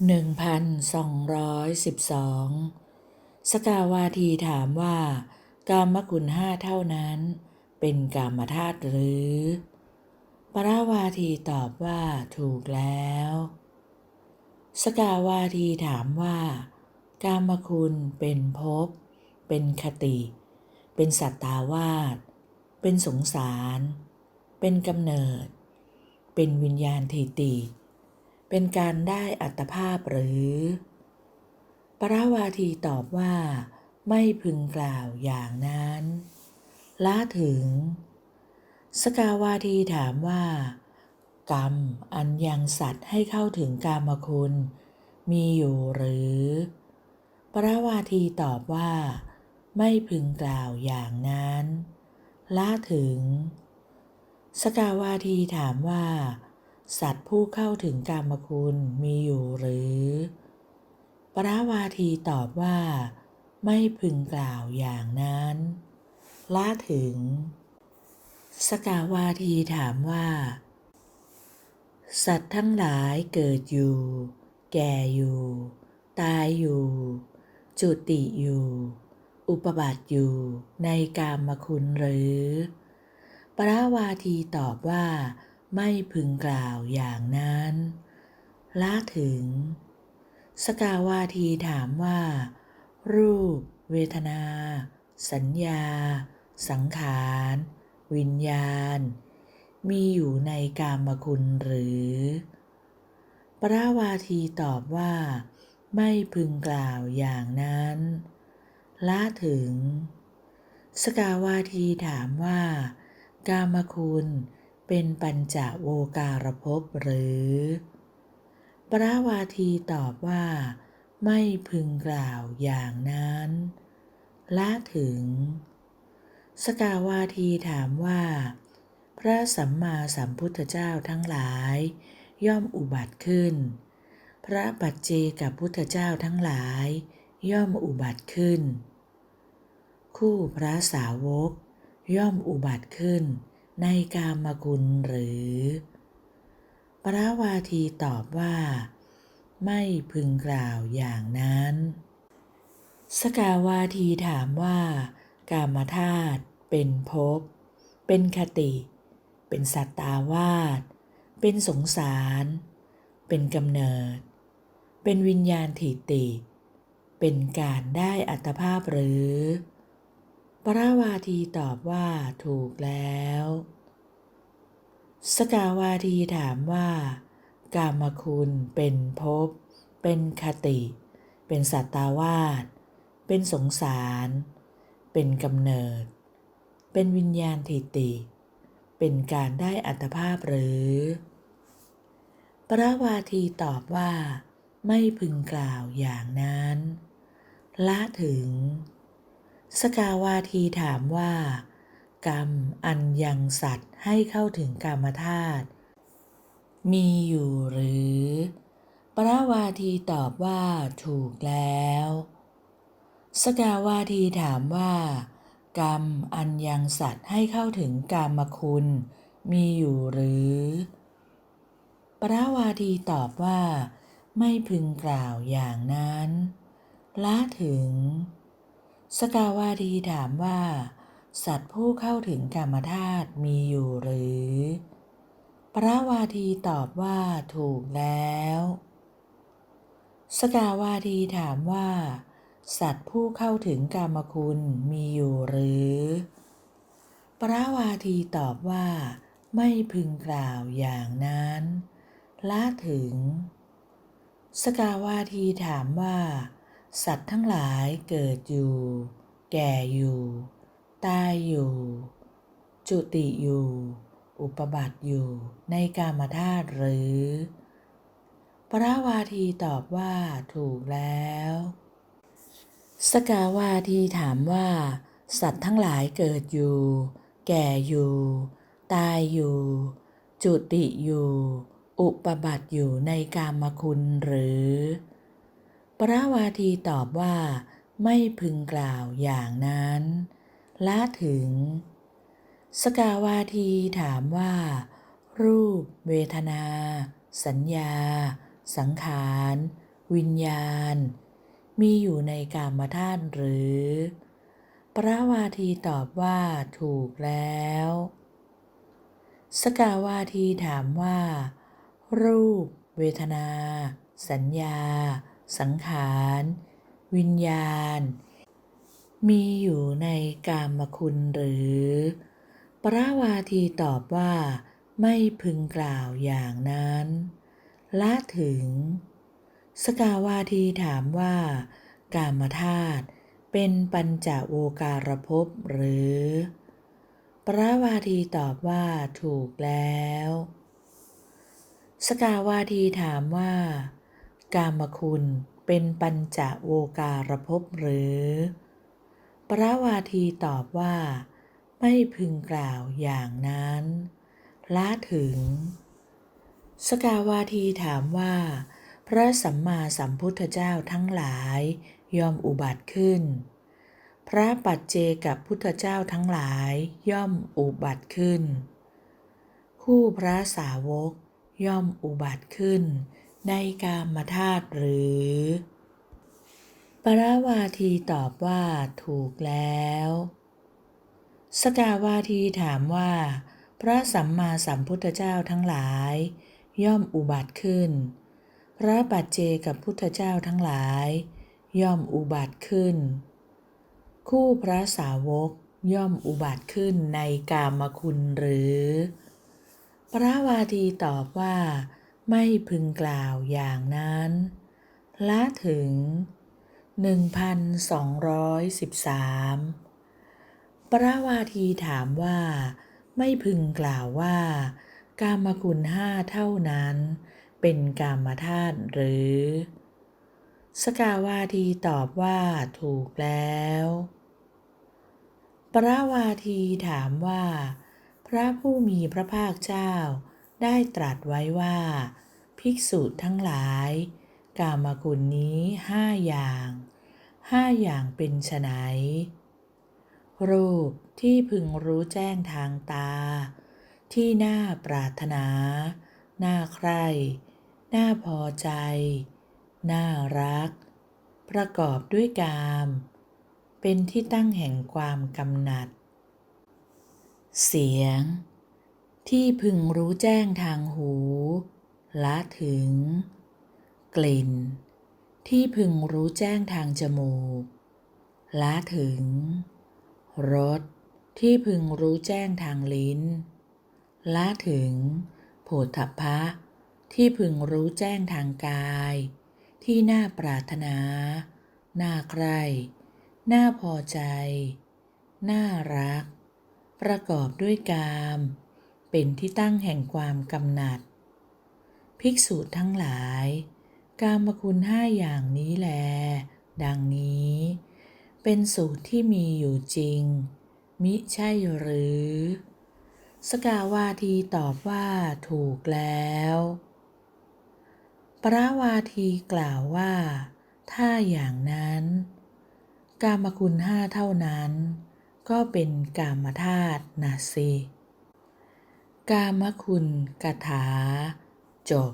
1212 สกาวาทีถามว่า กามกุลห้าเท่านั้น เป็นกามธาตุหรือ ปราวาทีตอบว่าถูกแล้ว สกาวาทีถามว่า กามคุณเป็นภพ เป็นคติ เป็นสัตตาวาสเป็นสงสาร เป็นกำเนิด เป็นวิญญาณทิติ เป็นการได้อัตภาพหรือ ปราวาทีตอบว่า ไม่พึงกล่าวอย่างนั้นละถึง สกาวาทีถามว่า กรรมอันยังสัตว์ให้เข้าถึงกามคุณ มีอยู่หรือ ปราวาทีตอบว่า ไม่พึงกล่าวอย่างนั้นละถึง สกาวาทีถามว่า สัตว์ผู้เข้าถึงกามคุณมีอยู่หรือปราวาทีตอบว่า ไม่พึงกล่าวอย่างนั้น ละถึง สกาวาทีถามว่า สัตว์ทั้งหลายเกิดอยู่ แก่อยู่ ตายอยู่ จุติอยู่ อุปบัติอยู่ในกามคุณหรือปราวาทีตอบว่า ไม่พึงกล่าวอย่างนั้นละถึง สกาวาทีถามว่า รูป เวทนา สัญญา สังขาร วิญญาณ มีอยู่ในกามคุณหรือ ปราวาทีตอบว่า ไม่พึงกล่าวอย่างนั้นละถึง สกาวาทีถามว่า กามคุณ เป็นปัญจโวการภพหรือปราวาทีตอบว่า ไม่พึงกล่าวอย่างนั้น ละถึง สกาวาทีถามว่า พระสัมมาสัมพุทธเจ้าทั้งหลาย ย่อมอุบัติขึ้น พระปัจเจกับพุทธเจ้าทั้งหลาย ย่อมอุบัติขึ้น คู่พระสาวก ย่อมอุบัติขึ้น ในกามกุลหรือปราวาทีตอบว่า ไม่พึงกล่าวอย่างนั้น สกาวาทีถามว่า กามธาตุเป็นภพ เป็นคติ เป็นสัตตาวาสเป็นสงสาร เป็นกำเนิด เป็นวิญญาณถิติ เป็นการได้อัตภาพหรือ ปราวาทีตอบว่าถูกแล้ว สกาวาทีถามว่า กามคุณเป็นภพ เป็นคติ เป็นสัตตาวาสเป็นสงสาร เป็นกำเนิด เป็นวิญญาณทิติ เป็นการได้อัตภาพหรือปราวาทีตอบว่า ไม่พึงกล่าวอย่างนั้น ละถึง สกาวาทีถามว่า กรรมอันยังสัตว์ให้เข้าถึงกามธาตุมีอยู่หรือ ปราวาทีตอบว่าถูกแล้ว สกาวาทีถามว่า กรรมอันยังสัตว์ให้เข้าถึงกามคุณ มีอยู่หรือ ปราวาทีตอบว่า ไม่พึงกล่าวอย่างนั้น ละถึง สกาวาทีถามว่า สัตว์ผู้เข้าถึงกามธาตุมีอยู่หรือปราวาทีตอบว่าถูกแล้ว สกาวาทีถามว่า สัตว์ผู้เข้าถึงกามคุณมีอยู่หรือปราวาทีตอบว่า ไม่พึงกล่าวอย่างนั้นละถึง สกาวาทีถามว่า สัตว์ทั้งหลายเกิดอยู่ แก่อยู่ ตายอยู่ จุติอยู่ อุปบัติอยู่ในกามธาตุหรือปราวาทีตอบว่าถูกแล้ว สกาวาทีถามว่า สัตว์ทั้งหลายเกิดอยู่ แก่อยู่ ตายอยู่ จุติอยู่ อุปบัติอยู่ในกามคุณหรือ ปราวาทีตอบว่า ไม่พึงกล่าวอย่างนั้นละถึง สกาวาทีถามว่า รูป เวทนา สัญญา สังขาร วิญญาณ มีอยู่ในกามธาตุหรือ พระวาทีตอบว่าถูกแล้ว สกาวาทีถามว่า รูป เวทนา สัญญา สังขาร วิญญาณ มีอยู่ในกามคุณหรือ ปราวาทีตอบว่า ไม่พึงกล่าวอย่างนั้น ละถึง สกาวาทีถามว่า กามธาตุเป็นปัญจโวการภพหรือ ปราวาทีตอบว่าถูกแล้ว สกาวาทีถามว่า กามคุณเป็นปัญจโวการภพหรือปราวาทีตอบว่า ไม่พึงกล่าวอย่างนั้นละถึง สกาวาทีถามว่า พระสัมมาสัมพุทธเจ้าทั้งหลายยอมอุบัติขึ้น พระปัจเจกับพุทธเจ้าทั้งหลายย่อมอุบัติขึ้น คู่พระสาวกย่อมอุบัติขึ้น ในกามธาตุหรือ ปราวาทีตอบว่าถูกแล้ว สกาวาทีถามว่า พระสัมมาสัมพุทธเจ้าทั้งหลาย ย่อมอุบัติขึ้น พระปัจเจกับพุทธเจ้าทั้งหลาย ย่อมอุบัติขึ้น คู่พระสาวกย่อมอุบัติขึ้นในกามคุณหรือ พระวาทีตอบว่า ไม่พึงกล่าวอย่างนั้น ละถึง 1213 ปราวาทีถามว่า ไม่พึงกล่าวว่า กามคุณห้าเท่านั้น เป็นกามธาตุหรือ สกาวาทีตอบว่าถูกแล้ว ปราวาทีถามว่า พระผู้มีพระภาคเจ้า ได้ตรัสไว้ว่า ภิกษุทั้งหลาย กามคุณนี้ห้าอย่างห้าอย่างเป็นไฉนรูปที่พึงรู้แจ้งทางตา ที่น่าปรารถนา น่าใคร่น่าพอใจ น่ารัก ประกอบด้วยกาม เป็นที่ตั้งแห่งความกำหนัด เสียง ที่พึงรู้แจ้งทางหูละถึง กลิ่น ที่พึงรู้แจ้งทางจมูกละถึงรสที่พึงรู้แจ้งทางลิ้นละถึงโผฏฐัพพะ ที่พึงรู้แจ้งทางกาย ที่น่าปรารถนา น่าใคร่ น่าพอใจ น่ารัก ประกอบด้วยกาม เป็นที่ตั้งแห่งความกำหนัด ภิกษุทั้งหลาย กามคุณห้าอย่างนี้แล ดังนี้ เป็นสูตรที่มีอยู่จริง มิใช่หรือ สกาวาทีตอบว่าถูกแล้ว ปราวาทีกล่าวว่า ถ้าอย่างนั้น กามคุณห้าเท่านั้น ก็เป็นกามธาตุนะสิ กามคุณกถา จบ